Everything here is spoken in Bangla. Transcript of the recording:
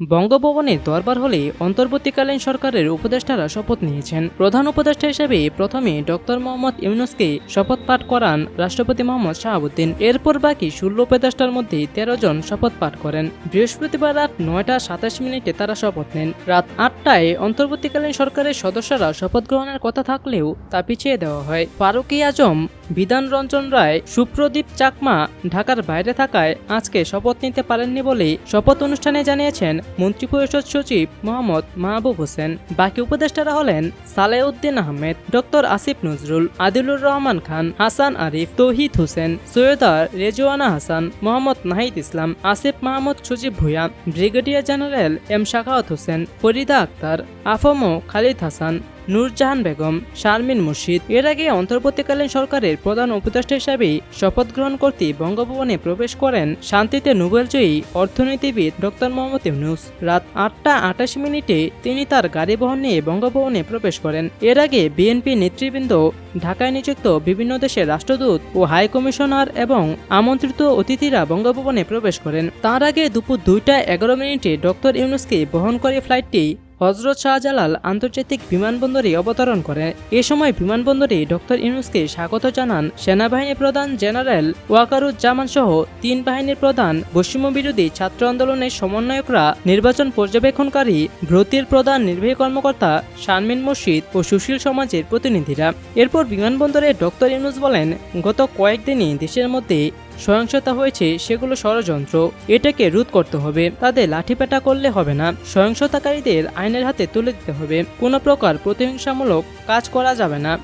বঙ্গভবনের দরবার হলে অন্তর্বর্তীকালীন সরকারের উপদেষ্টারা শপথ নিয়েছেন। প্রধান উপদেষ্টা হিসেবে প্রথমে ডক্টর মোহাম্মদ ইউনুসকে শপথ পাঠ করান রাষ্ট্রপতি মোহাম্মদ শাহাবুদ্দিন। এরপর বাকি ষোলো উপদেষ্টার মধ্যে তেরো জন শপথ পাঠ করেন। বৃহস্পতিবার রাত নয়টা সাতাশ মিনিটে তারা শপথ নেন। রাত আটটায় অন্তর্বর্তীকালীন সরকারের সদস্যরা শপথ গ্রহণের কথা থাকলেও তা পিছিয়ে দেওয়া হয়। ফারুকি আজম, বিধান রঞ্জন রায়, সুপ্রদীপ চাকমা ঢাকার বাইরে থাকায় আজকে শপথ নিতে পারেননি বলে শপথ অনুষ্ঠানে জানিয়েছেন মন্ত্রিপরিষদ সচিব মোহাম্মদ মাহবুব হোসেন, বাকি উপদেষ্টারা হলেন Salahuddin Ahmed, doctor Asif Nazrul, Adilur Rahman Khan, Hasan Arif, Touhid Hossain, Syeda Rizwana Hasan, Mohammad Nahid Islam, Asif Mahmud Shojib Bhuiyan brigadier general M Sakhawat Hossain, Farida Akhter, A F M Khalid Hasan Nurjahan Begum, Sharmeen Murshed. এর আগে অন্তর্বর্তীকালীন সরকারের প্রধান উপদেষ্টা হিসাবে শপথ গ্রহণ করতে বঙ্গভবনে প্রবেশ করেন শান্তিতে নোবেলজয়ী অর্থনীতিবিদ ডক্টর মোহাম্মদ ইউনুস। রাত আটটা আটাশ মিনিটে তিনি তার গাড়ি বহন নিয়ে বঙ্গভবনে প্রবেশ করেন। এর আগে বিএনপি নেতৃবৃন্দ, ঢাকায় নিযুক্ত বিভিন্ন দেশের রাষ্ট্রদূত ও হাই কমিশনার এবং আমন্ত্রিত অতিথিরা বঙ্গভবনে প্রবেশ করেন। তার আগে দুপুর দুইটা এগারো মিনিটে ডক্টর ইউনুসকে বহন করে ফ্লাইটটি হজরত শাহজালাল আন্তর্জাতিক বিমানবন্দরে অবতরণ করে। এ সময় বিমানবন্দরে ডক্টর ইউনুসকে স্বাগত জানান সেনাবাহিনী প্রধান জেনারেল ওয়াকারুজ্জামান সহ তিন বাহিনীর প্রধান। বৈষম্য বিরোধী ছাত্র আন্দোলনের সমন্বয়করা নির্বাচন পর্যবেক্ষণকারী, ভ্রতির প্রধান নির্বাহী কর্মকর্তা শারমিন মুর্শিদ ও সুশীল সমাজের প্রতিনিধিরা। এরপর বিমানবন্দরে ডক্টর ইউনুস বলেন, গত কয়েকদিনই দেশের মধ্যে সহিংসতা হয়েছে সেগুলো ষড়যন্ত্র, এটাকে রোধ করতে হবে। তাদের লাঠিপেটা করলে হবে না। সহিংসতাকারীদের আইনের হাতে তুলে দিতে হবে। কোনো প্রকার প্রতিহিংসামূলক কাজ করা যাবে না।